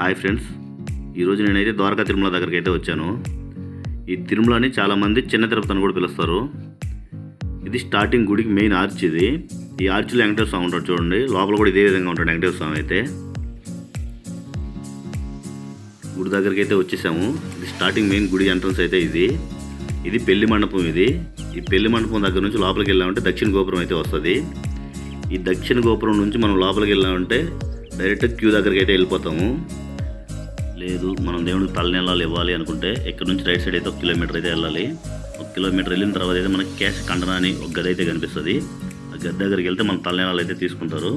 Hi friends. ఈరోజు నేనైతే ద్వారకా తిరుమల దగ్గరికి అయితే వచ్చాను. ఈ తిరుమలని చాలామంది చిన్న తిరుపతి అని కూడా పిలుస్తారు. ఇది స్టార్టింగ్ గుడికి మెయిన్ ఆర్చ్ ఇది. ఈ ఆర్చ్లో వెంకటేశ్వర స్వామి ఉంటాడు చూడండి. లోపల కూడా ఇదే విధంగా ఉంటాడు వెంకటేశ్వర స్వామి అయితే. గుడి దగ్గరికి అయితే వచ్చేసాము. ఇది స్టార్టింగ్ మెయిన్ గుడి ఎంట్రన్స్ అయితే ఇది. ఇది పెళ్ళి మండపం ఇది. ఈ పెళ్ళి మండపం దగ్గర నుంచి లోపలికి వెళ్ళామంటే దక్షిణ గోపురం అయితే వస్తుంది. ఈ దక్షిణ గోపురం నుంచి మనం లోపలికి వెళ్ళామంటే డైరెక్ట్ క్యూ దగ్గరికి అయితే వెళ్ళిపోతాము. లేదు మనం దేవుడికి తలనీళ్ళాలు ఇవ్వాలి అనుకుంటే ఇక్కడ నుంచి రైట్ సైడ్ అయితే ఒక కిలోమీటర్ అయితే వెళ్ళాలి. ఒక కిలోమీటర్ వెళ్ళిన తర్వాత అయితే మనకి క్యాష్ కండన అని ఒక గది అయితే కనిపిస్తుంది. ఆ గది దగ్గరికి వెళ్తే మన తలనీళ్ళాలు అయితే తీసుకుంటారు.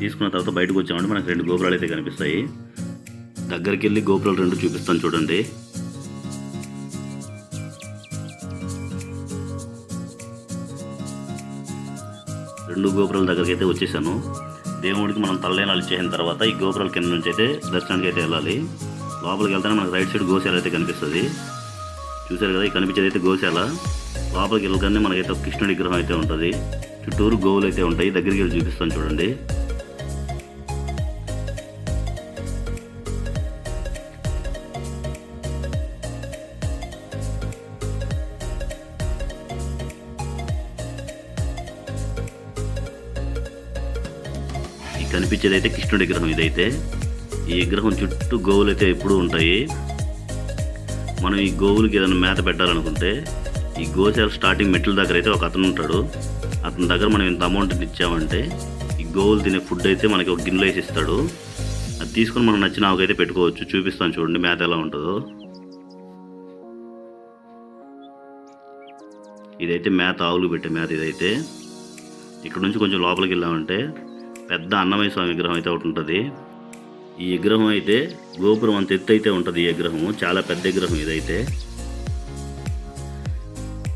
తీసుకున్న తర్వాత బయటకు వచ్చామంటే మనకి రెండు గోపురాలు అయితే కనిపిస్తాయి. దగ్గరికి వెళ్ళి గోపురాలు రెండు చూపిస్తాను చూడండి. రెండు గోపురాల దగ్గరికి అయితే వచ్చేసాను. దేవుడికి మనం తలలేనాలు చేసిన తర్వాత ఈ గోపురాల కింద నుంచి అయితే దర్శనానికి అయితే వెళ్ళాలి. లోపలికి వెళ్తానే మనకు రైట్ సైడ్ గోశాల అయితే కనిపిస్తుంది. చూశారు కదా ఈ కనిపించేది అయితే గోశాల. లోపలికి వెళ్ళగానే మనకైతే ఒక కృష్ణుడి విగ్రహం అయితే ఉంటుంది. చుట్టూరు గోవులు అయితే ఉంటాయి. దగ్గరికి వెళ్ళి చూపిస్తాను చూడండి. కనిపించేది అయితే కృష్ణుడి విగ్రహం ఇదైతే. ఈ విగ్రహం చుట్టూ గోవులు అయితే ఎప్పుడూ ఉంటాయి. మనం ఈ గోవులకి ఏదైనా మేత పెట్టాలనుకుంటే ఈ గోశాల స్టార్టింగ్ మెట్ల దగ్గర అయితే ఒక అతను ఉంటాడు. అతని దగ్గర మనం ఇంత అమౌంట్ ఇచ్చామంటే ఈ గోవులు తినే ఫుడ్ అయితే మనకి ఒక గిన్నెలో వేసి ఇస్తాడు. అది తీసుకొని మనం నచ్చిన ఆవుకైతే పెట్టుకోవచ్చు. చూపిస్తాను చూడండి మేత ఎలా ఉంటుందో. ఇదైతే మేత ఆవులు పెట్టే మేత ఇదైతే. ఇక్కడ నుంచి కొంచెం లోపలికి వెళ్ళామంటే పెద్ద అన్నమయ్య స్వామి విగ్రహం అయితే ఒకటి ఉంటుంది. ఈ విగ్రహం అయితే గోపురం అంత ఎత్తు అయితే ఉంటుంది ఈ విగ్రహం చాలా పెద్ద విగ్రహం ఇదైతే.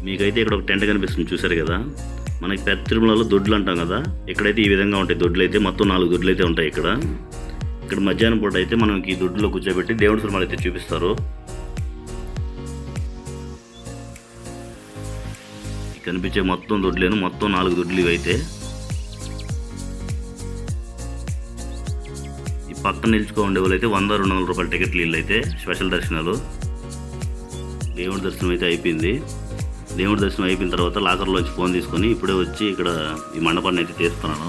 మీకైతే ఇక్కడ ఒక టెంట్ కనిపిస్తుంది చూసారు కదా. మనకి పెద్ద తిరుమలలో దొడ్లు అంటాం కదా. ఇక్కడైతే ఈ విధంగా ఉంటాయి దొడ్లు అయితే. మొత్తం నాలుగు దొడ్లు అయితే ఉంటాయి ఇక్కడ. ఇక్కడ మధ్యాహ్నం పూట అయితే మనకి ఈ దొడ్లో కూర్చోబెట్టి దేవుడి సినిమాలు అయితే చూపిస్తారు. కనిపించే మొత్తం దొడ్లేను. మొత్తం నాలుగు దొడ్లు ఇవైతే. పక్కన నిలుచుకో ఉండే వంద రెండు వందల రూపాయల టికెట్లు వీళ్ళు అయితే స్పెషల్ దర్శనాలు. దేవుడి దర్శనం అయితే అయిపోయింది. దేవుడి దర్శనం అయిపోయిన తర్వాత లాకర్లోంచి ఫోన్ తీసుకొని ఇప్పుడే వచ్చి ఇక్కడ ఈ మండపాన్ని అయితే తీస్తున్నాను.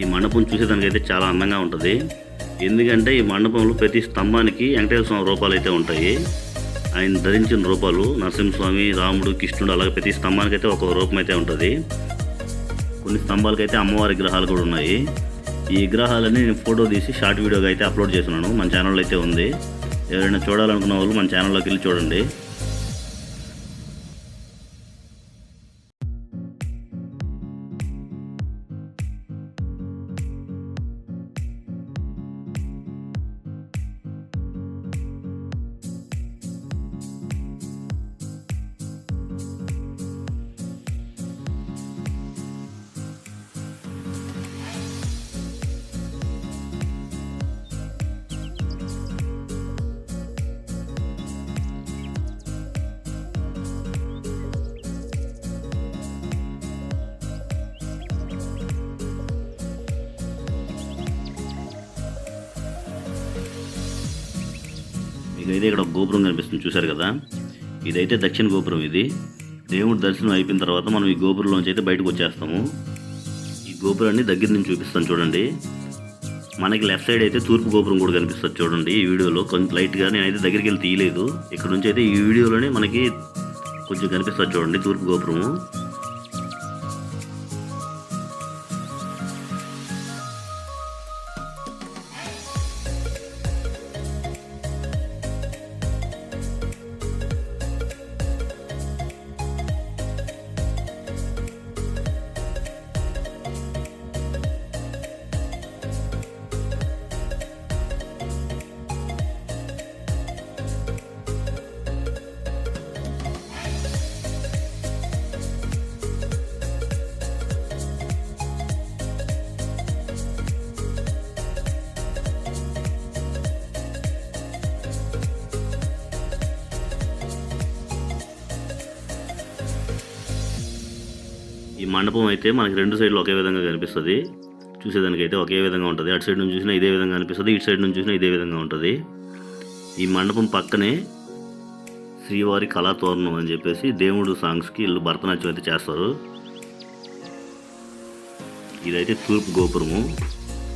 ఈ మండపం చూసేదానికైతే చాలా అందంగా ఉంటుంది. ఎందుకంటే ఈ మండపంలో ప్రతి స్తంభానికి వెంకటేశ్వర స్వామి రూపాలు అయితే ఉంటాయి. ఆయన ధరించిన రూపాలు నరసింహస్వామి రాముడు కృష్ణుడు అలాగే ప్రతి స్తంభానికి అయితే ఒక రూపం అయితే ఉంటుంది. కొన్ని స్తంభాలకైతే అమ్మవారి విగ్రహాలు కూడా ఉన్నాయి. ఈ విగ్రహాలన్నీ నేను ఫోటో తీసి షార్ట్ వీడియోగా అయితే అప్లోడ్ చేస్తున్నాను. మన ఛానల్ అయితే ఉంది. ఎవరైనా చూడాలనుకున్న వాళ్ళు మన ఛానల్లోకి వెళ్ళి చూడండి. ఇదైతే ఇక్కడ ఒక గోపురం కనిపిస్తుంది చూశారు కదా? ఇదైతే దక్షిణ గోపురం ఇది. దేవుడి దర్శనం అయిపోయిన తర్వాత మనం ఈ గోపురంలోంచి అయితే బయటకు వచ్చేస్తాము. ఈ గోపురాన్ని దగ్గర నుంచి చూపిస్తాను చూడండి. మనకి లెఫ్ట్ సైడ్ అయితే తూర్పు గోపురం కూడా కనిపిస్తుంది చూడండి ఈ వీడియోలో. కొంచెం లైట్గా నేనైతే దగ్గరికి వెళ్ళి తీయలేదు. ఇక్కడ నుంచి అయితే ఈ వీడియోలోనే మనకి కొంచెం కనిపిస్తుంది చూడండి తూర్పు గోపురము. ఈ మండపం అయితే మనకి రెండు సైడ్లు ఒకే విధంగా కనిపిస్తుంది. చూసేదానికి అయితే ఒకే విధంగా ఉంటుంది. అటు సైడ్ నుంచి చూసినా ఇదే విధంగా అనిపిస్తుంది ఇటు సైడ్ నుంచి చూసినా ఇదే విధంగా ఉంటుంది. ఈ మండపం పక్కనే శ్రీవారి కళాతోరణం అని చెప్పేసి దేవుడు సాంగ్స్కి వీళ్ళు భరతనాట్యం అయితే చేస్తారు. ఇదైతే తూర్పు గోపురము.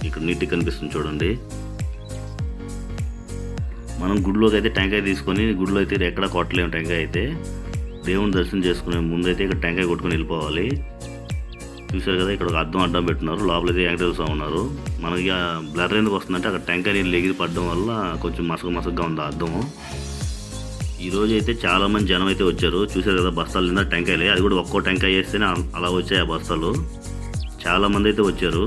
ఇక్కడ నీట్గా కనిపిస్తుంది చూడండి. మనం గుడిలోకి అయితే టెంకాయ తీసుకొని గుడిలో అయితే ఎక్కడ కొట్టలేము టెంకాయ అయితే. దేవుని దర్శనం చేసుకునే ముందైతే ఇక్కడ టెంకాయ కొట్టుకొని వెళ్ళిపోవాలి. చూశారు కదా ఇక్కడ ఒక అద్దం అడ్డం పెట్టినారు. లోపలైతే వెంకటేశ్వర స్వామి ఉన్నారు. మనకి బ్లర్ ఎందుకు వస్తుందంటే అక్కడ టెంకాయ నీళ్ళు ఎగిరి పడడం వల్ల కొంచెం మసక మసకగా ఉంది అద్దం. ఈరోజు అయితే చాలామంది జనం అయితే వచ్చారు. చూశారు కదా బస్తాలు నిండా టెంకాయలే అది కూడా ఒక్కో టెంకాయ వేస్తేనే అలా వచ్చాయి ఆ బస్తాలు. చాలా మంది అయితే వచ్చారు.